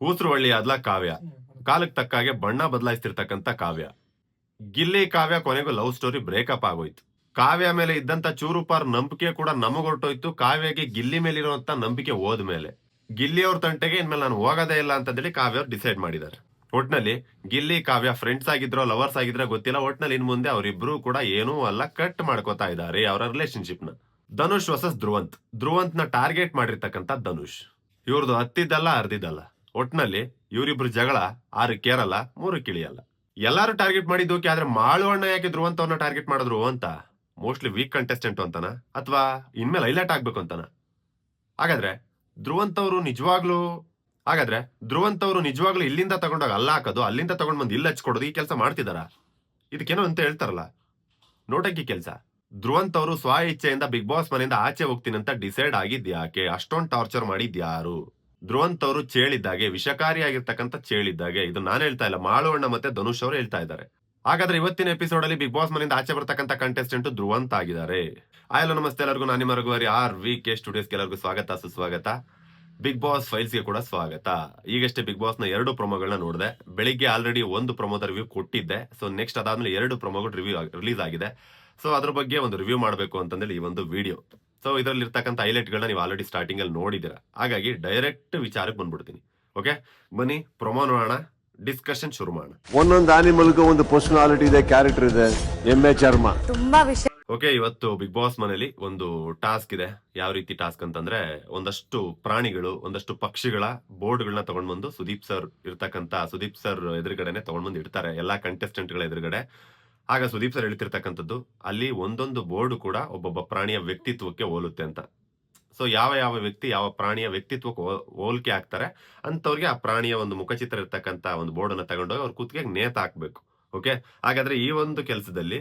ಊಸರವಳ್ಳಿ ಆದ್ಲ ಕಾವ್ಯ. ಕಾಲಕ್ಕೆ ತಕ್ಕ ಹಾಗೆ ಬಣ್ಣ ಬದಲಾಯಿಸ್ತಿರ್ತಕ್ಕಂಥ ಕಾವ್ಯ. ಗಿಲ್ಲಿ ಕಾವ್ಯ ಕೊನೆಗೂ ಲವ್ ಸ್ಟೋರಿ ಬ್ರೇಕಪ್ ಆಗೋಯ್ತು. ಕಾವ್ಯ ಮೇಲೆ ಇದ್ದಂತ ಚೂರು ಪಾರ್ ನಂಬಿಕೆ ಕೂಡ ನಮಗೊಟ್ಟೋಯ್ತು ಕಾವ್ಯಗೆ ಗಿಲ್ಲಿ ಮೇಲಿರುವಂತ ನಂಬಿಕೆ ಹೋದ್ಮೇಲೆ. ಗಿಲ್ಲಿ ಅವ್ರ ತಂಟೆಗೆ ಇನ್ಮೇಲೆ ನಾನು ಹೋಗೋದೇ ಇಲ್ಲ ಅಂತಂದೇಳಿ ಕಾವ್ಯ ಅವ್ರು ಡಿಸೈಡ್ ಮಾಡಿದ್ದಾರೆ. ಒಟ್ನಲ್ಲಿ ಗಿಲ್ಲಿ ಕಾವ್ಯ ಫ್ರೆಂಡ್ಸ್ ಆಗಿದ್ರೋ ಲವರ್ಸ್ ಆಗಿದ್ರೆ ಗೊತ್ತಿಲ್ಲ. ಒಟ್ನಲ್ಲಿ ಇನ್ ಮುಂದೆ ಅವರಿಬ್ರು ಕೂಡ ಏನೂ ಅಲ್ಲ ಕಟ್ ಮಾಡ್ಕೋತಾ ಇದ್ದಾರೆ ಅವರ ರಿಲೇಶನ್ಶಿಪ್ನ ಧನುಷ್ ವರ್ಸಸ್ ಧ್ರುವಂತ್. ಧ್ರುವಂತ್ನ ಟಾರ್ಗೆಟ್ ಮಾಡಿರ್ತಕ್ಕಂಥ ಧನುಷ್. ಇವ್ರದ್ದು ಹತ್ತಿದ್ದಲ್ಲ ಅರ್ದಿದ್ದಲ್ಲ. ಒಟ್ನಲ್ಲಿ ಇವರಿಬ್ರು ಜಗಳ ಆರು ಕೇರಲ್ಲ ಮೂರು ಕಿಳಿಯಲ್ಲ. ಎಲ್ಲಾರು ಟಾರ್ಗೆಟ್ ಮಾಡಿದ್ದೋಕೆ ಆದ್ರೆ ಮಾಳು ಅಣ್ಣ ಯಾಕೆ ಧ್ರುವಂತವನ್ನ ಟಾರ್ಗೆಟ್ ಮಾಡಿದ್ರು ಅಂತ? ಮೋಸ್ಟ್ಲಿ ವೀಕ್ ಕಂಟೆಸ್ಟೆಂಟ್ ಅಂತಾನ? ಅಥವಾ ಇನ್ಮೇಲೆ ಹೈಲೈಟ್ ಆಗ್ಬೇಕು ಅಂತಾನ? ಹಾಗಾದ್ರೆ ಧ್ರುವಂತವರು ನಿಜವಾಗ್ಲೂ, ಹಾಗಾದ್ರೆ ಧ್ರುವಂತವರು ನಿಜವಾಗ್ಲೂ ಇಲ್ಲಿಂದ ತಗೊಂಡಾಗ ಅಲ್ಲ ಹಾಕೋದು, ಅಲ್ಲಿಂದ ತಗೊಂಡ್ ಬಂದು ಇಲ್ಲಿ ಹಚ್ಕೊಡೋದು ಈ ಕೆಲಸ ಮಾಡ್ತಿದಾರ? ಇದಕ್ಕೇನೋ ಅಂತ ಹೇಳ್ತಾರಲ್ಲ. ನೋಟಕ್ಕಿ ಕೆಲಸ. ಧ್ರುವಂತವರು ಸ್ವ ಇಚ್ಛೆಯಿಂದ ಬಿಗ್ ಬಾಸ್ ಮನೆಯಿಂದ ಆಚೆ ಹೋಗ್ತೀನಿ ಅಂತ ಡಿಸೈಡ್ ಆಗಿದ್ಯಾಕೆ? ಅಷ್ಟೊಂದು ಟಾರ್ಚರ್ ಮಾಡಿದ್ಯಾರು? ಧ್ರುವಂತ್ ಅವರು ಚೇಳಿದ್ದಾಗೆ, ವಿಷಕಾರಿಯಾಗಿರ್ತಕ್ಕಂಥ ಚೇಳಿದ್ದಾಗೆ. ಇದು ನಾನು ಹೇಳ್ತಾ ಇಲ್ಲ ಮಾಳುವಣ್ಣ ಮತ್ತೆ ಧನುಷ್ ಅವರು ಹೇಳ್ತಾ ಇದ್ದಾರೆ. ಹಾಗಾದ್ರೆ ಇವತ್ತಿನ ಎಪಿಸೋಡ್ ಅಲ್ಲಿ ಬಿಗ್ ಬಾಸ್ ಮನೆಯಿಂದ ಆಚೆ ಬರ್ತಕ್ಕಂಥ ಕಂಟೆಸ್ಟೆಂಟ್ ಧ್ರುವಂತ್ ಆಗಿದ್ದಾರೆ. ಆಯಲ್ಲ ನಮಸ್ತೆ ಎಲ್ಲರಿಗೂ. ನಾನು ನಿಮ್ಮ ಆರ್ ವಿ ಕೆ ಸ್ಟುಡಿಯೋಸ್ಗೆ ಎಲ್ಲರಿಗೂ ಸ್ವಾಗತ, ಸುಸ್ವಾಗತ. ಬಿಗ್ ಬಾಸ್ ಫೈಲ್ಸ್ಗೆ ಕೂಡ ಸ್ವಾಗತ. ಈಗಷ್ಟೇ ಬಿಗ್ ಬಾಸ್ನ ಎರಡು ಪ್ರೊಮೋಗಳನ್ನ ನೋಡಿದೆ. ಬೆಳಿಗ್ಗೆ ಆಲ್ರೆಡಿ ಒಂದು ಪ್ರೊಮೋದ ರಿವ್ಯೂ ಕೊಟ್ಟಿದ್ದೆ. ಸೊ ನೆಕ್ಸ್ಟ್ ಅದಾದ್ಮೇಲೆ ಎರಡು ಪ್ರೊಮೋಗಳು ರಿವ್ಯೂ ರಿಲೀಸ್ ಆಗಿದೆ. ಸೊ ಅದ್ರ ಬಗ್ಗೆ ಒಂದು ರಿವ್ಯೂ ಮಾಡಬೇಕು ಅಂತಂದೇಳಿ ಈ ಒಂದು ವಿಡಿಯೋ ಸೊ ಇದರಲ್ಲಿ ಇರ್ತಕ್ಕಂಥ ಹೈಲೈಟ್ಗಳನ್ನ ನೀವು ಆಲ್ರೆಡಿ ಸ್ಟಾರ್ಟಿಂಗ್ ಅಲ್ಲಿ ನೋಡಿದ್ದೀರಾ. ಹಾಗಾಗಿ ಡೈರೆಕ್ಟ್ ವಿಚಾರಕ್ಕೆ ಬಂದ್ಬಿಡ್ತೀನಿ. ಓಕೆ ಬನ್ನಿ ಪ್ರೊಮೋ ನೋಡೋಣ ಡಿಸ್ಕಷನ್ ಶುರು ಮಾಡೋಣ. ಒಂದೊಂದು ಆನಿಮಲ್ಗೂ ಒಂದು ಪರ್ಸನಾಲಿಟಿ ಇದೆ ಕ್ಯಾರೆಕ್ಟರ್ ಇದೆ. ಎಮ್ಮೆ ಚರ್ಮ. ತುಂಬಾ ವಿಷಯ ಓಕೆ ಇವತ್ತು ಬಿಗ್ ಬಾಸ್ ಮನೇಲಿ ಒಂದು ಟಾಸ್ಕ್ ಇದೆ. ಯಾವ ರೀತಿ ಟಾಸ್ಕ್ ಅಂತಂದ್ರೆ ಒಂದಷ್ಟು ಪ್ರಾಣಿಗಳು ಒಂದಷ್ಟು ಪಕ್ಷಿಗಳ ಬೋರ್ಡ್ಗಳನ್ನ ತಗೊಂಡ್ಬಂದು ಸುದೀಪ್ ಸರ್ ಇರ್ತಕ್ಕಂತ ಸುದೀಪ್ ಸರ್ ಎದುರುಗಡೆನೆ ತಗೊಂಡ್ಬಂದು ಇಡ್ತಾರೆ. ಎಲ್ಲಾ ಕಂಟೆಸ್ಟೆಂಟ್ಗಳ ಗಳ ಎದುರುಗಡೆ. ಆಗ ಸುದೀಪ್ ಸರ್ ಹೇಳ್ತಿರ್ತಕ್ಕಂಥದ್ದು, ಅಲ್ಲಿ ಒಂದೊಂದು ಬೋರ್ಡ್ ಕೂಡ ಒಬ್ಬೊಬ್ಬ ಪ್ರಾಣಿಯ ವ್ಯಕ್ತಿತ್ವಕ್ಕೆ ಹೋಲುತ್ತೆ ಅಂತ. ಸೊ ಯಾವ ಯಾವ ವ್ಯಕ್ತಿ ಯಾವ ಪ್ರಾಣಿಯ ವ್ಯಕ್ತಿತ್ವಕ್ಕೆ ಹೋಲಿಕೆ ಆಗ್ತಾರೆ ಅಂತವ್ರಿಗೆ ಆ ಪ್ರಾಣಿಯ ಒಂದು ಮುಖಚಿತ್ರ ಇರ್ತಕ್ಕಂತ ಒಂದು ಬೋರ್ಡ್ ಅನ್ನ ತಗೊಂಡೋಗಿ ಅವ್ರ ಕೂತ್ಗೆ ನೇತ ಹಾಕ್ಬೇಕು ಓಕೆ ಹಾಗಾದ್ರೆ ಈ ಒಂದು ಕೆಲಸದಲ್ಲಿ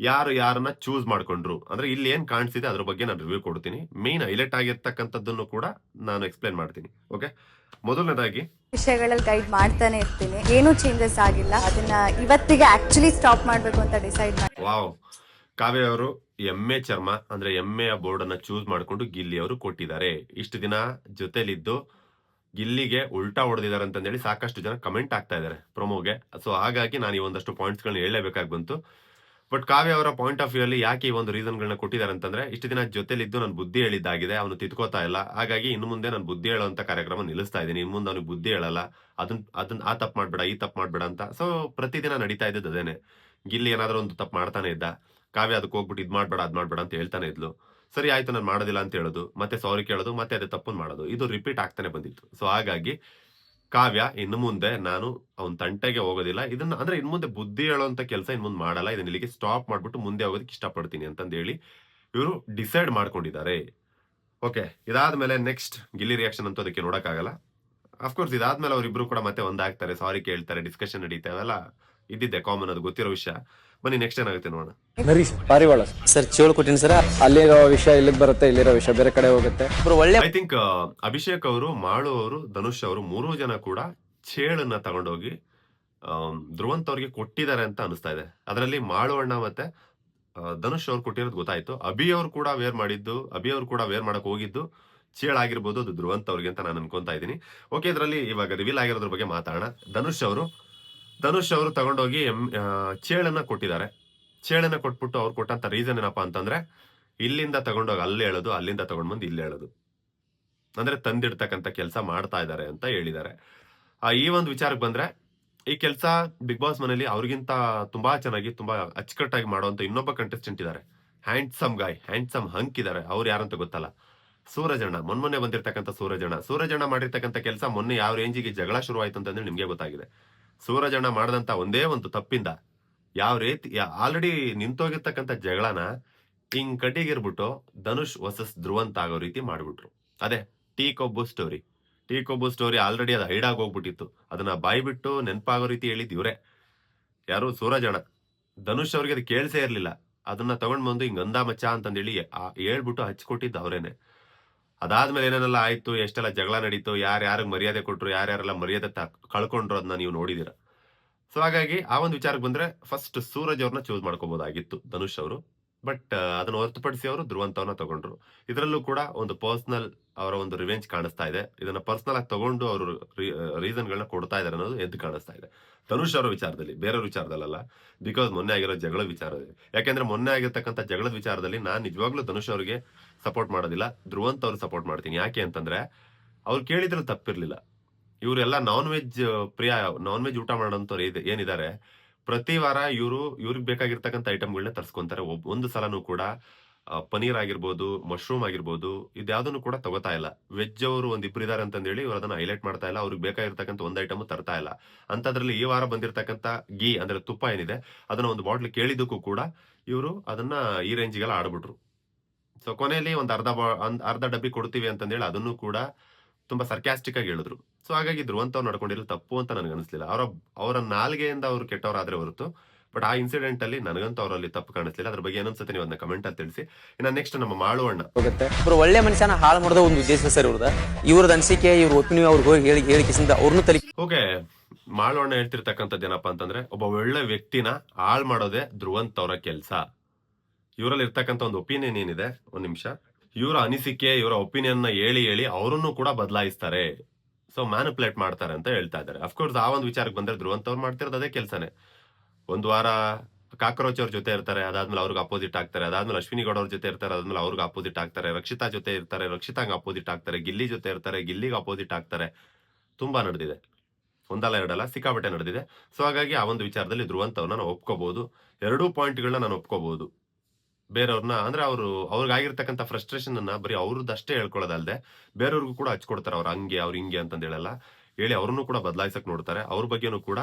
ಯಾರು ಯಾರನ್ನ ಚೂಸ್ ಮಾಡ್ಕೊಂಡ್ರು? ಅಂದ್ರೆ ಇಲ್ಲಿ ಏನ್ ಕಾಣಿಸಿದೆ ಅದ್ರ ಬಗ್ಗೆ ನಾನು ರಿವ್ಯೂ ಕೊಡ್ತೀನಿ. ಮೇನ್ ಹೈಲೈಟ್ ಆಗಿರ್ತಕ್ಕಂಥದ್ದನ್ನು ಕೂಡ ನಾನು ಎಕ್ಸ್ಪ್ಲೇನ್ ಮಾಡ್ತೀನಿ ಓಕೆ ಮೊದಲನೇದಾಗಿ ವಿಷಯಗಳಲ್ಲಿ ಗೈಡ್ ಮಾಡ್ತಾನೆ ಇರ್ತೀನಿ. ಏನು ಚೇಂಜಸ್ ಆಗಿಲ್ಲ. ಅದನ್ನ ಇವತ್ತಿಗೆ ಆಕ್ಚುಲಿ ಸ್ಟಾಪ್ ಮಾಡ್ಬೇಕು ಅಂತ ಡಿಸೈಡ್ ಮಾಡಿ. ವಾವ್ ಕಾವ್ಯ ಅವರು ಎಮ್ಮೆ ಚರ್ಮ, ಅಂದ್ರೆ ಎಮ್ಮೆಯ ಬೋರ್ಡ್ ಅನ್ನ ಚೂಸ್ ಮಾಡ್ಕೊಂಡು ಗಿಲ್ಲಿ ಅವರು ಕೊಟ್ಟಿದ್ದಾರೆ. ಇಷ್ಟು ದಿನ ಜೊತೆಲಿದ್ದು ಗಿಲ್ಲಿಗೆ ಉಲ್ಟಾ ಹೊಡೆದಿದ್ದಾರೆ ಅಂತಂದೇಳಿ ಸಾಕಷ್ಟು ಜನ ಕಮೆಂಟ್ ಆಗ್ತಾ ಇದ್ದಾರೆ ಪ್ರೊಮೋಗೆ ಸೊ ಹಾಗಾಗಿ ನಾನು ಈ ಒಂದಷ್ಟು ಪಾಯಿಂಟ್ಸ್ ಗಳನ್ನ ಹೇಳಲೇಬೇಕಾಗಿ ಬಂತು. ಬಟ್ ಕಾವ್ಯ ಅವರ ಪಾಯಿಂಟ್ ಆಫ್ ವ್ಯೂ ಅಲ್ಲಿ ಯಾಕೆ ಈ ಒಂದು ರೀಸನ್ ಗಳನ್ನ ಕೊಟ್ಟಿದ್ದಾರೆ ಅಂತಂದ್ರೆ, ಇಷ್ಟು ದಿನ ಜೊತೆಲಿದ್ದು ನಾನು ಬುದ್ಧಿ ಹೇಳಿದ್ದಾಗಿದೆ, ಅವನು ತಿದ್ಕೋತಾ ಇಲ್ಲ. ಹಾಗಾಗಿ ಇನ್ನು ಮುಂದೆ ನಾನು ಬುದ್ಧಿ ಹೇಳುವಂತ ಕಾರ್ಯಕ್ರಮ ನಿಲ್ಲಿಸ್ತಾ ಇದ್ದೀನಿ. ಇನ್ನು ಮುಂದೆ ಅವನಿಗೆ ಬುದ್ಧಿ ಹೇಳಲ್ಲ. ಅದನ್ನ ಅದನ್ನ ಆ ತಪ್ಪು ಮಾಡ್ಬೇಡ, ಈ ತಪ್ಪು ಮಾಡ್ಬೇಡ ಅಂತ. ಸೊ ಪ್ರತಿದಿನ ನಡೀತಾ ಇದ್ದದ್ದು ಅದೇನೆ. ಗಿಲ್ಲಿ ಏನಾದ್ರೂ ಒಂದು ತಪ್ಪು ಮಾಡ್ತಾನೆ ಇದ್ದ. ಕಾವ್ಯ ಅದಕ್ಕೆ ಹೋಗ್ಬಿಟ್ಟು ಇದು ಮಾಡ್ಬೇಡ, ಅದ್ ಮಾಡ್ಬೇಡ ಅಂತ ಹೇಳ್ತಾನೆ ಇದ್ಲು. ಸರಿ, ಆಯ್ತು, ನಾನು ಮಾಡೋದಿಲ್ಲ ಅಂತ ಹೇಳೋದು. ಮತ್ತೆ ಸಾರಿ ಕೇಳೋದು, ಮತ್ತೆ ಅದೇ ತಪ್ಪನ್ನು ಮಾಡೋದು. ಇದು ರಿಪೀಟ್ ಆಗ್ತಾನೆ ಬಂದಿತ್ತು. ಸೊ ಹಾಗಾಗಿ ಕಾವ್ಯ ಇನ್ನು ಮುಂದೆ ನಾನು ಅವನ ತಂಟೆಗೆ ಹೋಗೋದಿಲ್ಲ. ಇದನ್ನ ಅಂದ್ರೆ ಇನ್ ಮುಂದೆ ಬುದ್ಧಿ ಹೇಳುವಂತ ಕೆಲಸ ಇನ್ ಮುಂದೆ ಮಾಡಲ್ಲ. ಇದನ್ನ ಇಲ್ಲಿಗೆ ಸ್ಟಾಪ್ ಮಾಡ್ಬಿಟ್ಟು ಮುಂದೆ ಹೋಗೋದಕ್ಕೆ ಇಷ್ಟಪಡ್ತೀನಿ ಅಂತಂದು ಹೇಳಿ ಇವರು ಡಿಸೈಡ್ ಮಾಡ್ಕೊಂಡಿದ್ದಾರೆ. ಓಕೆ, ಇದಾದ್ಮೇಲೆ ನೆಕ್ಸ್ಟ್ ಗಿಲ್ಲಿ ರಿಯಾಕ್ಷನ್ ಅಂತೂ ಅದಕ್ಕೆ ನೋಡೋಕ್ಕಾಗಲ್ಲ. ಅಫ್ಕೋರ್ಸ್ ಇದಾದ್ಮೇಲೆ ಅವರಿಬ್ರು ಕೂಡ ಮತ್ತೆ ಒಂದಾಗ್ತಾರೆ. ಸಾರಿ ಕೇಳ್ತಾರೆ ಡಿಸ್ಕಷನ್ ನಡೀತಾ ಅವೆಲ್ಲ ಇದ್ದಿದ್ದೆ ಕಾಮನ್ ಅದು ಗೊತ್ತಿರೋ ವಿಷಯ. ಬನ್ನಿ ನೆಕ್ಸ್ಟ್ ಏನಾಗುತ್ತೆ ನೋಡೋಣ. ಪಾರಿವಾಳ ಸರ್ ಚೇಳು ಕೊಟ್ಟಿನ ಸರ್. ಅಲ್ಲಿರೋ ವಿಷಯ ಇಲ್ಲಿಗೆ ಬರುತ್ತೆ ಇಲ್ಲಿರೋ ವಿಷಯ ಬೇರೆ ಕಡೆ ಹೋಗುತ್ತೆ. ಒಬ್ರು ಒಳ್ಳೆ ಐ ಥಿಂಕ್ ಅಭಿಷೇಕ್ ಅವರು ಮಾಳು ಅವರು ಧನುಷ್ ಅವರು ಮೂರು ಜನ ಕೂಡ ಚೇಳನ್ನ ತಗೊಂಡೋಗಿ ಆಮ್, ಧ್ರುವಂತ್ ಅವ್ರಿಗೆ ಕೊಟ್ಟಿದ್ದಾರೆ ಅಂತ ಅನಿಸ್ತಾ ಇದೆ. ಅದರಲ್ಲಿ ಮಾಳು ಅಣ್ಣ ಮತ್ತೆ ಆ, ಧನುಷ್ ಅವ್ರು ಕೊಟ್ಟಿರೋದು ಗೊತ್ತಾಯ್ತು. ಅಭಿ ಅವರು ಕೂಡ ವೇರ್ ಮಾಡಿದ್ದು ಅಭಿ ಅವರು ಕೂಡ ವೇರ್ ಮಾಡಕ್ ಹೋಗಿದ್ದು ಚೇಳ್ ಆಗಿರ್ಬೋದು ಅದು ಧ್ರುವಂತ ಅವ್ರಿಗೆ ಅಂತ ನಾನು ಅನ್ಕೊಂತಾ ಇದ್ದೀನಿ. ಓಕೆ ಇದರಲ್ಲಿ ಇವಾಗ ರಿವೀಲ್ ಆಗಿರೋದ್ರ ಬಗ್ಗೆ ಮಾತಾಡೋಣ. ಧನುಷ್ ಅವರು ಧನುಷ್ ಅವರು ತಗೊಂಡೋಗಿ ಎಂ ಚೇಳನ್ನ ಕೊಟ್ಟಿದ್ದಾರೆ. ಚೇಳನ್ನ ಕೊಟ್ಬಿಟ್ಟು ಅವ್ರು ಕೊಟ್ಟಂತ ರೀಸನ್ ಏನಪ್ಪ ಅಂತಂದ್ರೆ, ಇಲ್ಲಿಂದ ತಗೊಂಡೋಗಿ ಅಲ್ಲಿ ಹೇಳೋದು, ಅಲ್ಲಿಂದ ತಗೊಂಡ್ ಬಂದು ಇಲ್ಲಿ ಹೇಳೋದು. ಅಂದ್ರೆ ತಂದಿಡ್ತಕ್ಕಂಥ ಕೆಲಸ ಮಾಡ್ತಾ ಇದ್ದಾರೆ ಅಂತ ಹೇಳಿದ್ದಾರೆ. ಆ, ಈ ಒಂದು ವಿಚಾರಕ್ಕೆ ಬಂದ್ರೆ, ಈ ಕೆಲಸ ಬಿಗ್ ಬಾಸ್ ಮನೇಲಿ ಅವ್ರಿಗಿಂತ ತುಂಬಾ ಚೆನ್ನಾಗಿ, ತುಂಬಾ ಅಚ್ಚುಕಟ್ಟಾಗಿ ಮಾಡುವಂತ ಇನ್ನೊಬ್ಬ ಕಂಟೆಸ್ಟೆಂಟ್ ಇದ್ದಾರೆ. ಹ್ಯಾಂಡ್ಸಮ್ ಗಾಯ್ ಹ್ಯಾಂಡ್ಸಮ್ ಹಂಕ್ ಇದ್ದಾರೆ. ಅವ್ರು ಯಾರಂತ ಗೊತ್ತಲ್ಲ? ಸೂರಜಣ್ಣ ಮೊನ್ನೆ ಬಂದಿರತಕ್ಕಂಥ ಸೂರಜಣ್ಣ. ಸೂರಜಣ್ಣ ಮಾಡಿರ್ತಕ್ಕಂಥ ಕೆಲಸ ಮೊನ್ನೆ ಯಾವ ರೇಂಜಿಗೆ ಜಗಳ ಶುರುವಾಯಿತು ಅಂತಂದ್ರೆ ನಿಮಗೆ ಗೊತ್ತಾಗಿದೆ. ಸೂರಜಣ್ಣ ಮಾಡದಂತ ಒಂದೇ ಒಂದು ತಪ್ಪಿಂದ ಯಾವ ರೀತಿ ಆಲ್ರೆಡಿ ನಿಂತೋಗಿರ್ತಕ್ಕಂಥ ಜಗಳನ ಹಿಂಗ್ ಕಟ್ಟಿಗಿರ್ಬಿಟ್ಟು ಧನುಷ್ ವರ್ಸಸ್ ಧ್ರುವಂತ ಆಗೋ ರೀತಿ ಮಾಡ್ಬಿಟ್ರು. ಅದೇ, ಟೀ ಕೊಬ್ಬು ಸ್ಟೋರಿ ಟೀ ಕೊಬ್ಬು ಸ್ಟೋರಿ ಆಲ್ರೆಡಿ ಅದು ಹೈಡಾಗಿ ಹೋಗ್ಬಿಟ್ಟಿತ್ತು. ಅದನ್ನ ಬಾಯಿ ಬಿಟ್ಟು ನೆನಪಾಗೋ ರೀತಿ ಹೇಳಿದ್ ಇವ್ರೆ. ಯಾರು? ಸೂರಜಣ ಧನುಷ್ ಅವ್ರಿಗೆ ಅದು ಕೇಳಿಸೇ ಇರ್ಲಿಲ್ಲ. ಅದನ್ನ ತಗೊಂಡ್ ಬಂದು ಹಿಂಗ್ ಅಂದ ಮಚ್ಚ ಅಂತಂದೇಳಿ ಹೇಳ್ಬಿಟ್ಟು ಹಚ್ಕೊಟ್ಟಿದ್ದು ಅವ್ರೇನೆ. ಅದಾದ್ಮೇಲೆ ಏನೇನೆಲ್ಲ ಆಯ್ತು, ಎಷ್ಟೆಲ್ಲ ಜಗಳ ನಡೀತು ಯಾರ್ಯಾರಿಗೆ ಮರ್ಯಾದೆ ಕೊಟ್ಟರು ಯಾರ್ಯಾರೆಲ್ಲ ಮರ್ಯಾದೆ ತ- ಕಳ್ಕೊಂಡ್ರು ಅದನ್ನ ನೀವು ನೋಡಿದೀರ. ಸೊ ಹಾಗಾಗಿ ಆ ಒಂದು ವಿಚಾರಕ್ಕೆ ಬಂದ್ರೆ ಫಸ್ಟ್ ಸೂರಜ್ ಅವ್ರನ್ನ ಚೂಸ್ ಮಾಡ್ಕೋಬಹುದಾಗಿತ್ತು ಧನುಷ್ ಅವರು. ಬಟ್ ಅದನ್ನ ಹೊರತುಪಡಿಸಿ ಅವರು ಧ್ರುವಂತವನ್ನ ತಗೊಂಡ್ರು. ಇದರಲ್ಲೂ ಕೂಡ ಒಂದು ಪರ್ಸನಲ್ ಅವರ ಒಂದು ರಿವೆಂಜ್ ಕಾಣಿಸ್ತಾ ಇದೆ. ಇದನ್ನ ಪರ್ಸನಲ್ ಆಗಿ ತಗೊಂಡು ಅವರು ರೀಸನ್ ಗಳನ್ನ ಕೊಡ್ತಾ ಇದಾರೆ ಅನ್ನೋದು ಎದ್ದು ಕಾಣಿಸ್ತಾ ಇದೆ. ಧನುಷ್ ಅವರ ವಿಚಾರದಲ್ಲಿ, ಬೇರೆಯವ್ರ ವಿಚಾರದಲ್ಲಲ್ಲ ಬಿಕಾಸ್ ಮೊನ್ನೆ ಆಗಿರೋ ಜಗಳ ವಿಚಾರದಲ್ಲಿ ಯಾಕೆಂದ್ರೆ ಮೊನ್ನೆ ಆಗಿರ್ತಕ್ಕಂಥ ಜಗಳದ ವಿಚಾರದಲ್ಲಿ ನಾನು ನಿಜವಾಗ್ಲೂ ಧನುಷ್ ಅವರಿಗೆ ಸಪೋರ್ಟ್ ಮಾಡೋದಿಲ್ಲ, ಧ್ರುವಂತ ಅವ್ರು ಸಪೋರ್ಟ್ ಮಾಡ್ತೀನಿ. ಯಾಕೆ ಅಂತಂದ್ರೆ, ಅವ್ರು ಕೇಳಿದ್ರೆ ತಪ್ಪಿರ್ಲಿಲ್ಲ. ಇವರೆಲ್ಲ ನಾನ್ ವೆಜ್ ಪ್ರಿಯ ನಾನ್ ವೆಜ್ ಊಟ ಮಾಡೋಂಥವ್ರು ಇದೆ, ಏನಿದ್ದಾರೆ, ಪ್ರತಿ ವಾರ ಇವರು, ಇವ್ರಿಗೆ ಬೇಕಾಗಿರ್ತಕ್ಕಂಥ ಐಟಮ್ಗಳನ್ನ ತರ್ಸ್ಕೊಂತಾರೆ. ಒಂದು ಸಲನೂ ಕೂಡ ಪನೀರ್ ಆಗಿರ್ಬೋದು ಮಶ್ರೂಮ್ ಆಗಿರ್ಬೋದು ಇದ್ಯಾವುದನ್ನು ಕೂಡ ತಗೋತಾ ಇಲ್ಲ. ವೆಜ್ ಅವರು ಒಂದ್ ಇಬ್ಬರು ಇದಾರೆ ಅಂತಂದೇಳಿ ಇವರು ಅದನ್ನ ಹೈಲೈಟ್ ಮಾಡ್ತಾ ಇಲ್ಲ. ಅವ್ರಿಗೆ ಬೇಕಾಗಿರ್ತಕ್ಕಂಥ ಒಂದ್ ಐಟಮ್ ತರ್ತಾ ಇಲ್ಲ. ಅಂತದ್ರಲ್ಲಿ ಈ ವಾರ ಬಂದಿರತಕ್ಕಂಥ ಗೀ ಅಂದ್ರೆ ತುಪ್ಪ ಏನಿದೆ, ಅದನ್ನ ಒಂದು ಬಾಟ್ಲ್ ಕೇಳಿದ್ದಕ್ಕೂ ಕೂಡ ಇವರು ಅದನ್ನ ಈ ರೇಂಜ್ಗೆಲ್ಲ ಆಡ್ಬಿಟ್ರು. ಸೊ ಕೊನೆಯಲ್ಲಿ ಒಂದು ಅರ್ಧ ಬಾ- ಅರ್ಧ ಡಬ್ಬಿ ಕೊಡ್ತೀವಿ ಅಂತಂದೇಳಿ ಅದನ್ನು ಕೂಡ ತುಂಬಾ ಸರ್ಕ್ಯಾಸ್ಟಿಕ್ ಆಗಿ ಹೇಳಿದ್ರು. ಸೊ ಹಾಗಾಗಿ ಧ್ರುವಂತ ನಡ್ಕೊಂಡಿರೋ ತಪ್ಪು ಅಂತ ನನಗೆ ಅನಿಸ್ಲಿಲ್ಲ ಅವರ ಅವರ ನಾಲ್ಗೆಯಿಂದ ಅವ್ರು ಕೆಟ್ಟವರಾದ್ರೆ ಹೊರತು ಬಟ್ ಆ ಇನ್ಸಿಡೆಂಟ್ ಅಲ್ಲಿ ನನಗಂತೂ ಅವರಲ್ಲಿ ತಪ್ಪು ಕಾಣಿಸ್ಲಿಲ್ಲ. ಅದ್ರ ಬಗ್ಗೆ ಏನನ್ಸುತ್ತೆ ನೀವು ಅದನ್ನ ಕಮೆಂಟ್ ಅಲ್ಲಿ ತಿಳಿಸಿ. ಇನ್ನ ನೆಕ್ಸ್ಟ್ ನಮ್ಮ ಮಾಳು ಅಣ್ಣ ಹೋಗುತ್ತೆ. ಒಬ್ರು ಒಳ್ಳೆ ಮನುಷ್ಯನ ಹಾಳು ಮಾಡೋದ ಒಂದು ಉದ್ದೇಶ ಸರ್ ಇವ್ರದ ಇವ್ರದ್ದು ಅನಿಸಿಕೆ ಇವ್ರ ಒಪಿನಿಯನ್ ಅವ್ರಿಗೆ ಹೋಗಿ ಹೇಳಿ ಹೇಳಿಕೆಸಿಂದ ಅವ್ರನ್ನೂ ತಲೆ ಓಕೆ ಮಾಳು ಅಣ್ಣ ಹೇಳ್ತಿರ್ತಕ್ಕಂಥದ್ದು ಏನಪ್ಪಾ ಅಂತಂದ್ರೆ ಒಬ್ಬ ಒಳ್ಳೆ ವ್ಯಕ್ತಿನ ಹಾಳ್ ಮಾಡೋದೇ ಧ್ರುವಂತ್ ಅವರ ಕೆಲಸ. ಇವರಲ್ಲಿ ಇರ್ತಕ್ಕಂಥ ಒಂದು ಒಪಿನಿಯನ್ ಏನಿದೆ? ಒಂದ್ ನಿಮಿಷ. ಇವರ ಅನಿಸಿಕೆ ಇವರ ಒಪಿನಿಯನ್ನ ಹೇಳಿ ಹೇಳಿ ಅವರನ್ನು ಕೂಡ ಬದಲಾಯಿಸ್ತಾರೆ. ಸೊ ಮ್ಯಾನುಪ್ಲೇಟ್ ಮಾಡ್ತಾರೆ ಅಂತ ಹೇಳ್ತಾ ಇದ್ದಾರೆ. ಅಫ್ಕೋರ್ಸ್ ಆ ಒಂದು ವಿಚಾರಕ್ಕೆ ಬಂದ್ರೆ ಧ್ರುವಂತ ಅವ್ರು ಮಾಡ್ತಿರೋದು ಅದೇ ಕೆಲಸನೇ. ಒಂದು ವಾರ ಕಾಕ್ರೋಚ್ ಅವ್ರ ಜೊತೆ ಇರ್ತಾರೆ, ಅದಾದ್ಮೇಲೆ ಅವ್ರಿಗೆ ಅಪೋಸಿಟ್ ಆಗ್ತಾರೆ, ಅದಾದ್ಮೇಲೆ ಅಶ್ವಿನಿ ಗೌಡ ಅವ್ರ ಜೊತೆ ಇರ್ತಾರೆ, ಅದಾದ್ಮೇಲೆ ಅವ್ರಿಗೆ ಅಪೋಸಿಟ್ ಆಗ್ತಾರೆ, ರಕ್ಷಿತಾ ಜೊತೆ ಇರ್ತಾರೆ, ರಕ್ಷಿತಾಂಗ್ ಅಪೋಸಿಟ್ ಆಗ್ತಾರೆ, ಗಿಲ್ಲಿ ಜೊತೆ ಇರ್ತಾರೆ, ಗಿಲ್ಲಿಗೆ ಅಪೋಸಿಟ್ ಆಗ್ತಾರೆ. ತುಂಬಾ ನಡೆದಿದೆ. ಒಂದಲ್ಲ ಎರಡಲ್ಲ, ಸಿಕ್ಕಾಪಟ್ಟೆ ನಡೆದಿದೆ. ಸೊ ಹಾಗಾಗಿ ಆ ಒಂದು ವಿಚಾರದಲ್ಲಿ ಧ್ರುವಂತವ್ರನ್ನ ನಾನು ಒಪ್ಕೋಬಹುದು ಎರಡೂ ಪಾಯಿಂಟ್ಗಳನ್ನ ನಾನು ಒಪ್ಕೋಬಹುದು ಬೇರೆಯವ್ರನ್ನ ಅಂದ್ರೆ ಅವರು ಅವ್ರಿಗಾಗಿರ್ತಕ್ಕಂಥ ಫ್ರಸ್ಟ್ರೇಷನ್ ಅನ್ನ ಬರೀ ಅವ್ರದ್ದಷ್ಟೇ ಹೇಳ್ಕೊಳ್ಳೋದಲ್ಲದೆ ಬೇರೆಯವ್ರಿಗೂ ಕೂಡ ಹಚ್ಕೊಡ್ತಾರೆ ಅವ್ರ ಹಂಗೆ, ಅವ್ರ ಹಿಂಗೆ ಅಂತಂದೇಳಲ್ಲ ಹೇಳಿ ಅವ್ರನ್ನೂ ಕೂಡ ಬದಲಾಯಿಸಕ್ ನೋಡ್ತಾರೆ. ಅವ್ರ ಬಗ್ಗೆನೂ ಕೂಡ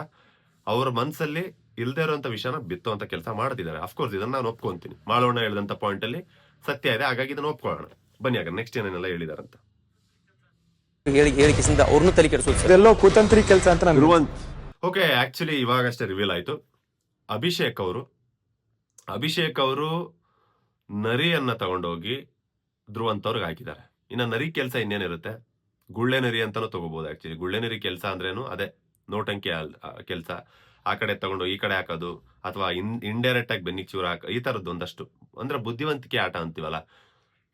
ಅವ್ರ ಮನ್ಸಲ್ಲಿ ಇಲ್ದೇ ಇರುವಂತ ವಿಷಯನ ಬಿತ್ತುವಂತ ಕೆಲಸ ಮಾಡ್ತಿದ್ದಾರೆ. ಅಫ್ಕೋರ್ಸ್ ಇದನ್ನ ನಾನು ಒಪ್ಕೊಂತೀನಿ. ಮಾಡೋಣ ಹೇಳಿದಂತ ಪಾಯಿಂಟ್ ಅಲ್ಲಿ ಸತ್ಯ ಇದೆ ಹಾಗಾಗಿ ಇದನ್ನ ಒಪ್ಕೊಳ್ಳೋಣ. ಬನ್ನಿ ಆಗ ನೆಕ್ಸ್ಟ್ ಏನೇನೆಲ್ಲ ಹೇಳಿದಾರಂತ. ಹೇಳಿ ಹೇಳಿಕಿಸಿಂದ ಅವ್ರನ್ನೂ ತಲೆ ಕೆಡಿಸೋದು ಕುತಂತ್ರಿ ಕೆಲಸ ಅಂತ ಓಕೆ ಆಕ್ಚುಲಿ ಇವಾಗಷ್ಟೇ ರಿವೀಲ್ ಆಯ್ತು. ಅಭಿಷೇಕ್ ಅವರು ಅಭಿಷೇಕ್ ಅವರು ನರಿಯನ್ನ ತಗೊಂಡೋಗಿ ಧ್ರುವಂತವ್ರಿಗೆ ಹಾಕಿದ್ದಾರೆ. ಇನ್ನ ನರಿ ಕೆಲಸ ಇನ್ನೇನಿರುತ್ತೆ? ಗುಳ್ಳೆ ನರಿ ಅಂತಾನು ತಗೋಬಹುದು ಆಕ್ಚುಲಿ ಗುಳ್ಳೆ ನರಿ ಕೆಲಸ ಅಂದ್ರೇನು? ಅದೇ ನೋಟಂಕಿ ಕೆಲಸ. ಆ ಕಡೆ ತಗೊಂಡು ಈ ಕಡೆ ಹಾಕೋದು ಅಥವಾ ಇನ್ ಇಂಡೈರೆಕ್ಟ್ ಆಗಿ ಬೆನ್ನಿಗೆ ಚೂರು ಹಾಕ ಈ ತರದ್ದು ಒಂದಷ್ಟು. ಅಂದ್ರೆ ಬುದ್ಧಿವಂತಿಕೆ ಆಟ ಅಂತೀವಲ್ಲ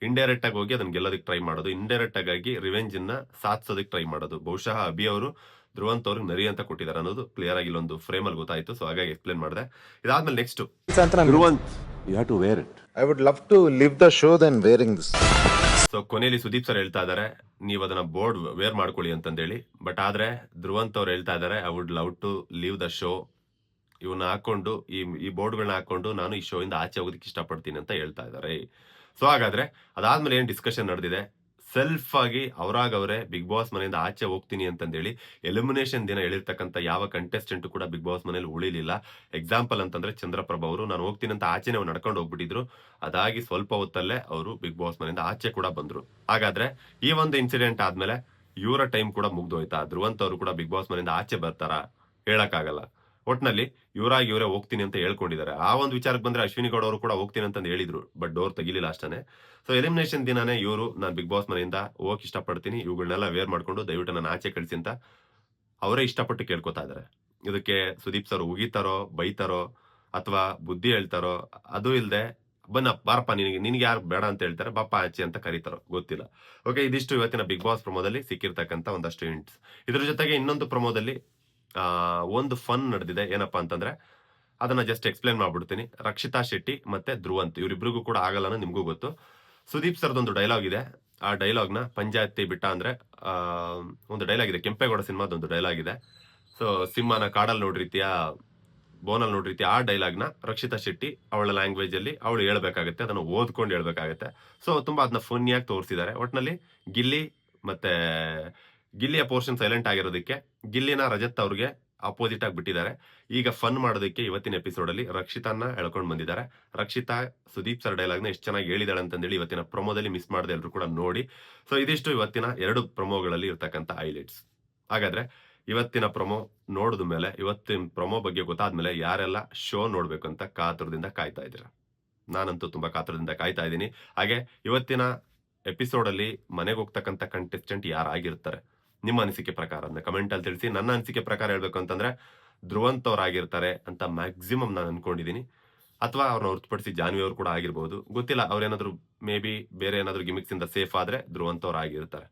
ಇಂಡೈರೆಕ್ಟ್ ಆಗಿ ಹೋಗಿ ಅದನ್ನ ಗೆಲ್ಲೋದಕ್ಕೆ ಟ್ರೈ ಮಾಡೋದು ಇಂಡೈರೆಕ್ಟ್ ಆಗಿ ರಿವೆಂಜ್ ಅನ್ನ ಸಾಧಿಸೋದಕ್ಕೆ ಟ್ರೈ ಮಾಡೋದು. ಬಹುಶಃ ಅಭಿ ಅವರು ಧ್ರುವಂತ ಅವ್ರಿಗೆ ನರಿ ಅಂತ ಕೊಟ್ಟಿದ್ದಾರೆ ಅನ್ನೋದು ಕ್ಲಿಯರ್ ಆಗಿ ಇಲ್ಲೊಂದು ಫ್ರೇಮ್ ಅಲ್ಲಿ ಗೊತ್ತಾಯ್ತು ಸೊ ಹಾಗಾಗಿ ಎಕ್ಸ್ಪ್ಲೇನ್ ಮಾಡಿದೆ. ಇದಾದ್ಮೇಲೆ next Dhruvanth you have to wear it I would love to leave the show than wearing this. So ಕೊನೆಯಲ್ಲಿ ಸುದೀಪ್ ಸರ್ ಹೇಳ್ತಾ ಇದಾರೆ, ನೀವು ಅದನ್ನ ಬೋರ್ಡ್ ವೇರ್ ಮಾಡ್ಕೊಳ್ಳಿ ಅಂತಂದೇಳಿ. ಬಟ್ ಆದ್ರೆ ಧ್ರುವಂತ್ ಅವ್ರು ಹೇಳ್ತಾ ಇದಾರೆ I would love to leave the show ಇವನ್ನ ಹಾಕೊಂಡು ಈ ಈ ಬೋರ್ಡ್ಗಳನ್ನ ಹಾಕೊಂಡು ನಾನು ಈ ಶೋ ಇಂದ ಆಚೆ ಹೋಗೋದಕ್ಕೆ ಇಷ್ಟಪಡ್ತೀನಿ ಅಂತ ಹೇಳ್ತಾ ಇದ್ದಾರೆ ಸೊ ಹಾಗಾದ್ರೆ ಅದಾದ್ಮೇಲೆ ಏನು ಡಿಸ್ಕಷನ್ ನಡೆದಿದೆ? ಸೆಲ್ಫ್ ಆಗಿ ಅವರಾಗ ಅವರೇ, ಬಿಗ್ ಬಾಸ್ ಮನೆಯಿಂದ ಆಚೆ ಹೋಗ್ತೀನಿ ಅಂತಂದೇಳಿ ಎಲಿಮಿನೇಷನ್ ದಿನ ಹೇಳಿರ್ತಕ್ಕಂಥ ಯಾವ ಕಂಟೆಸ್ಟೆಂಟ್ ಕೂಡ ಬಿಗ್ ಬಾಸ್ ಮನೇಲಿ ಉಳಿಲಿಲ್ಲ. ಎಕ್ಸಾಂಪಲ್ ಅಂತಂದ್ರೆ ಚಂದ್ರಪ್ರಭ ಅವರು, ನಾನು ಹೋಗ್ತೀನಿ ಅಂತ ಆಚೆನೇ ನಡ್ಕೊಂಡು ಹೋಗ್ಬಿಟ್ಟಿದ್ರು. ಅದಾಗಿ ಸ್ವಲ್ಪ ಹೊತ್ತಲ್ಲೇ ಅವರು ಬಿಗ್ ಬಾಸ್ ಮನೆಯಿಂದ ಆಚೆ ಕೂಡ ಬಂದ್ರು. ಹಾಗಾದ್ರೆ ಈ ಒಂದು ಇನ್ಸಿಡೆಂಟ್ ಆದ್ಮೇಲೆ ಇವರ ಟೈಮ್ ಕೂಡ ಮುಗ್ದೋಯ್ತಾ? ಧ್ರುವಂತ ಅವರು ಕೂಡ ಬಿಗ್ ಬಾಸ್ ಮನೆಯಿಂದ ಆಚೆ ಬರ್ತಾರಾ? ಹೇಳಕ್ಕಾಗಲ್ಲ. ಒಟ್ನಲ್ಲಿ ಇವರಾಗಿ ಇವರೇ ಹೋಗ್ತೀನಿ ಅಂತ ಹೇಳ್ಕೊಂಡಿದ್ದಾರೆ. ಆ ಒಂದು ವಿಚಾರಕ್ಕೆ ಬಂದ್ರೆ ಅಶ್ವಿನಿ ಗೌಡ ಅವರು ಕೂಡ ಹೋಗ್ತೀನಿ ಅಂತಂದು ಹೇಳಿದ್ರು ಬಟ್ ಡೋರ್ ತೆಗಿಲಿಲ್ಲ ಅಷ್ಟೇ ಸೊ ಎಲಿಮಿನೇಷನ್ ದಿನಾನೇ ಇವರು ನಾನು ಬಿಗ್ ಬಾಸ್ ಮನೆಯಿಂದ ಹೋಗಕ್ ಇಷ್ಟಪಡ್ತೀನಿ ಇವುಗಳನ್ನೆಲ್ಲ ವೇರ್ ಮಾಡ್ಕೊಂಡು ದಯವಿಟ್ಟು ನಾನು ಆಚೆ ಕಳಿಸಿ ಅಂತ ಅವರೇ ಇಷ್ಟಪಟ್ಟು ಕೇಳ್ಕೊತಾ ಇದ್ದಾರೆ. ಇದಕ್ಕೆ ಸುದೀಪ್ ಸರ್ ಉಗಿತಾರೋ, ಬೈತಾರೋ, ಅಥವಾ ಬುದ್ಧಿ ಹೇಳ್ತಾರೋ, ಅದು ಇಲ್ಲದೆ ಬನ್ನ, ಬಾರಪ್ಪ, ನಿನಗೆ, ನಿನ್ಗೆ ಯಾರು ಬೇಡ ಅಂತ ಹೇಳ್ತಾರೆ ಬಾಪ ಆಚೆ ಅಂತ ಕರೀತಾರೋ, ಗೊತ್ತಿಲ್ಲ. ಓಕೆ ಇದಿಷ್ಟು ಇವತ್ತಿನ ಬಿಗ್ ಬಾಸ್ ಪ್ರಮೋದಲ್ಲಿ ಸಿಕ್ಕಿರ್ತಕ್ಕಂಥ ಒಂದಷ್ಟು ಹಿಂಟ್ಸ್ ಇದ್ರ ಜೊತೆಗೆ ಇನ್ನೊಂದು ಪ್ರಮೋದಲ್ಲಿ ಒಂದು ಫನ್ ನಡೆದಿದೆ. ಏನಪ್ಪಾ ಅಂತಂದ್ರೆ, ಅದನ್ನ ಜಸ್ಟ್ ಎಕ್ಸ್ಪ್ಲೇನ್ ಮಾಡ್ಬಿಡ್ತೀನಿ. ರಕ್ಷಿತಾ ಶೆಟ್ಟಿ ಮತ್ತೆ ಧ್ರುವಂತ್ ಇವರಿಬ್ರಿಗೂ ಕೂಡ ಆಗಲ್ಲ ನಿಮ್ಗೂ ಗೊತ್ತು. ಸುದೀಪ್ ಸರ್ದೊಂದು ಡೈಲಾಗ್ ಇದೆ. ಆ ಡೈಲಾಗ್ನ ಪಂಚಾಯತಿ ಬಿಟ್ಟ ಅಂದ್ರೆ ಒಂದು ಡೈಲಾಗ್ ಇದೆ. ಕೆಂಪೇಗೌಡ ಸಿನಿಮಾದೊಂದು ಡೈಲಾಗ್ ಇದೆ. ಸೊ ಸಿಂಹನ ಕಾಡಲ್ಲಿ ನೋಡ್ರೀತಿಯ ಬೋನಲ್ಲಿ ನೋಡ್ರೀತಿ ಆ ಡೈಲಾಗ್ನ ರಕ್ಷಿತಾ ಶೆಟ್ಟಿ ಅವಳ ಲ್ಯಾಂಗ್ವೇಜ್ ಅಲ್ಲಿ ಅವಳು ಹೇಳ್ಬೇಕಾಗತ್ತೆ. ಅದನ್ನು ಓದ್ಕೊಂಡು ಹೇಳ್ಬೇಕಾಗತ್ತೆ. ಸೊ ತುಂಬಾ ಅದನ್ನ ಫನ್ನಿಯಾಗಿ ತೋರಿಸಿದ್ದಾರೆ. ಒಟ್ನಲ್ಲಿ ಗಿಲ್ಲಿ ಮತ್ತೆ ಗಿಲ್ಲಿಯ ಪೋರ್ಷನ್ ಸೈಲೆಂಟ್ ಆಗಿರೋದಕ್ಕೆ ಗಿಲ್ಲಿನ ರಜತ್ ಅವ್ರಿಗೆ ಅಪೋಸಿಟ್ ಆಗಿ ಬಿಟ್ಟಿದ್ದಾರೆ. ಈಗ ಫನ್ ಮಾಡೋದಕ್ಕೆ ಇವತ್ತಿನ ಎಪಿಸೋಡ್ ಅಲ್ಲಿ ರಕ್ಷಿತಾನ ಎಳ್ಕೊಂಡು ಬಂದಿದ್ದಾರೆ. ರಕ್ಷಿತಾ, ಸುದೀಪ್ ಸರ್ ಡೈಲಾಗ್ ಎಷ್ಟು ಚೆನ್ನಾಗಿ ಹೇಳಿದಾಳೆ ಅಂತಂದೇಳಿ ಇವತ್ತಿನ ಪ್ರೊಮೋದಲ್ಲಿ ಮಿಸ್ ಮಾಡದೆ ಎಲ್ಲರೂ ಕೂಡ ನೋಡಿ. ಸೊ ಇದಿಷ್ಟು ಇವತ್ತಿನ ಎರಡು ಪ್ರೊಮೋಗಳಲ್ಲಿ ಇರ್ತಕ್ಕಂಥ ಹೈಲೈಟ್ಸ್ ಹಾಗಾದ್ರೆ ಇವತ್ತಿನ ಪ್ರೊಮೋ ನೋಡಿದ ಮೇಲೆ, ಇವತ್ತಿನ ಪ್ರೊಮೋ ಬಗ್ಗೆ ಗೊತ್ತಾದ್ಮೇಲೆ ಯಾರೆಲ್ಲ ಶೋ ನೋಡ್ಬೇಕು ಅಂತ ಕಾತುರದಿಂದ ಕಾಯ್ತಾ ಇದ್ದೀರಾ? ನಾನಂತೂ ತುಂಬಾ ಕಾತುರದಿಂದ ಕಾಯ್ತಾ ಇದ್ದೀನಿ. ಹಾಗೆ ಇವತ್ತಿನ ಎಪಿಸೋಡ್ ಅಲ್ಲಿ ಮನೆಗೆ ಹೋಗ್ತಕ್ಕಂಥ ಕಂಟೆಸ್ಟೆಂಟ್ ಯಾರಾಗಿರ್ತಾರೆ ನಿಮ್ಮ ಅನಿಸಿಕೆ ಪ್ರಕಾರ ಅದನ್ನ ಕಮೆಂಟ್ ಅಲ್ಲಿ ತಿಳಿಸಿ. ನನ್ನ ಅನಿಸಿಕೆ ಪ್ರಕಾರ ಹೇಳ್ಬೇಕು ಅಂತಂದ್ರೆ, ಧ್ರುವಂತ್ ಅವ್ರಾಗಿರ್ತಾರೆ ಅಂತ ಮ್ಯಾಕ್ಸಿಮಮ್ ನಾನು ಅನ್ಕೊಂಡಿದ್ದೀನಿ ಅಥವಾ ಅವ್ರನ್ನ ಹೊರತುಪಡಿಸಿ ಜಾನ್ವಿ ಅವರು ಕೂಡ ಆಗಿರ್ಬೋದು. ಗೊತ್ತಿಲ್ಲ ಅವ್ರೇನಾದ್ರು ಮೇ ಬಿ ಬೇರೆ ಏನಾದ್ರು ಗಿಮಿಕ್ಸ್ ಇಂದ ಸೇಫ್ ಆದ್ರೆ ಧ್ರುವಂತವ್ರು ಆಗಿರ್ತಾರೆ.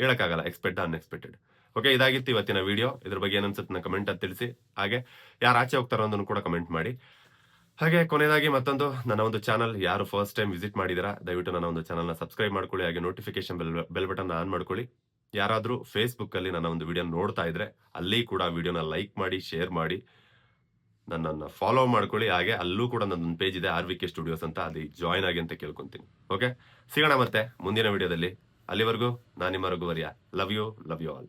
ಹೇಳಕ್ಕಾಗಲ್ಲ ಎಕ್ಸ್ಪೆಕ್ಟ್ ಅನ್ಎಕ್ಸ್ಪೆಕ್ಟೆಡ್ ಓಕೆ ಇದಾಗಿತ್ತು ಇವತ್ತಿನ ವಿಡಿಯೋ ಇದ್ರ ಬಗ್ಗೆ ಏನನ್ಸುತ್ತೆ ಕಮೆಂಟ್ ಅಂತ ತಿಳಿಸಿ. ಹಾಗೆ, ಯಾರು ಆಚೆ ಹೋಗ್ತಾರೋ ಅನ್ನೋದನ್ನು ಕೂಡ ಕಮೆಂಟ್ ಮಾಡಿ. ಹಾಗೆ, ಕೊನೆಯದಾಗಿ ಮತ್ತೊಂದು, ನನ್ನ ಒಂದು ಚಾನಲ್ ಯಾರು ಫಸ್ಟ್ ಟೈಮ್ ವಿಸಿಟ್ ಮಾಡಿದಿರಾ, ದಯವಿಟ್ಟು ನನ್ನ ಒಂದು ಚಾನಲ್ನ ಸಬ್ಸ್ಕ್ರೈಬ್ ಮಾಡ್ಕೊಳ್ಳಿ. ಹಾಗೆ notification bell bell button on ಮಾಡ್ಕೊಳ್ಳಿ. ಯಾರಾದರೂ ಫೇಸ್ಬುಕ್ಕಲ್ಲಿ ನನ್ನ ಒಂದು ವಿಡಿಯೋ ನೋಡ್ತಾ ಇದ್ರೆ, ಅಲ್ಲಿ ಕೂಡ ವಿಡಿಯೋನ ಲೈಕ್ ಮಾಡಿ ಶೇರ್ ಮಾಡಿ, ನನ್ನನ್ನು ಫಾಲೋ ಮಾಡ್ಕೊಳ್ಳಿ. ಹಾಗೆ ಅಲ್ಲೂ ಕೂಡ ನನ್ನೊಂದು ಪೇಜ್ ಇದೆ, ಆರ್ ವಿ ಕೆ ಸ್ಟುಡಿಯೋಸ್ ಅಂತ. ಅಲ್ಲಿ ಜಾಯ್ನ್ ಆಗಿ ಅಂತ ಕೇಳ್ಕೊಂತೀನಿ. ಓಕೆ ಸಿಗೋಣ ಮತ್ತೆ ಮುಂದಿನ ವಿಡಿಯೋದಲ್ಲಿ ಅಲ್ಲಿವರೆಗೂ ನಾನು ನಿಮ್ಮ ರಘುವರ್ಯ. Love you love you all